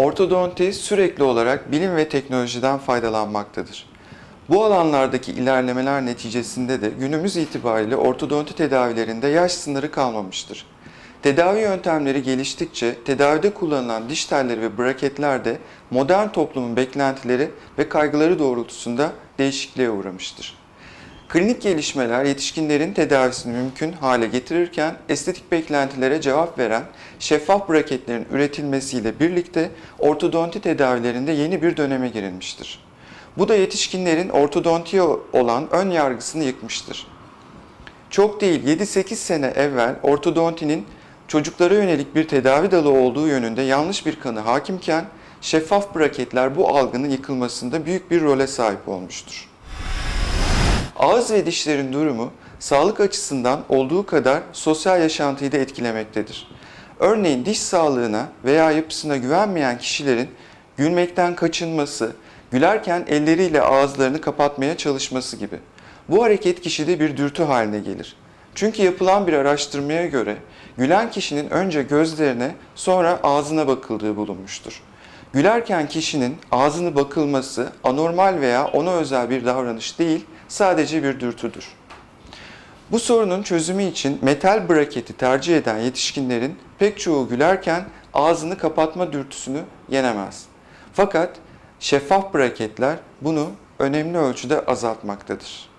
Ortodonti sürekli olarak bilim ve teknolojiden faydalanmaktadır. Bu alanlardaki ilerlemeler neticesinde de günümüz itibariyle ortodonti tedavilerinde yaş sınırı kalmamıştır. Tedavi yöntemleri geliştikçe tedavide kullanılan diş telleri ve braketler de modern toplumun beklentileri ve kaygıları doğrultusunda değişikliğe uğramıştır. Klinik gelişmeler yetişkinlerin tedavisini mümkün hale getirirken estetik beklentilere cevap veren şeffaf braketlerin üretilmesiyle birlikte ortodonti tedavilerinde yeni bir döneme girilmiştir. Bu da yetişkinlerin ortodontiye olan ön yargısını yıkmıştır. Çok değil 7-8 sene evvel ortodontinin çocuklara yönelik bir tedavi dalı olduğu yönünde yanlış bir kanı hakimken şeffaf braketler bu algının yıkılmasında büyük bir role sahip olmuştur. Ağız ve dişlerin durumu sağlık açısından olduğu kadar sosyal yaşantıyı da etkilemektedir. Örneğin diş sağlığına veya yapısına güvenmeyen kişilerin gülmekten kaçınması, gülerken elleriyle ağızlarını kapatmaya çalışması gibi. Bu hareket kişide bir dürtü haline gelir. Çünkü yapılan bir araştırmaya göre gülen kişinin önce gözlerine sonra ağzına bakıldığı bulunmuştur. Gülerken kişinin ağzını bakılması anormal veya ona özel bir davranış değil, sadece bir dürtüdür. Bu sorunun çözümü için metal braketi tercih eden yetişkinlerin pek çoğu gülerken ağzını kapatma dürtüsünü yenemez. Fakat şeffaf braketler bunu önemli ölçüde azaltmaktadır.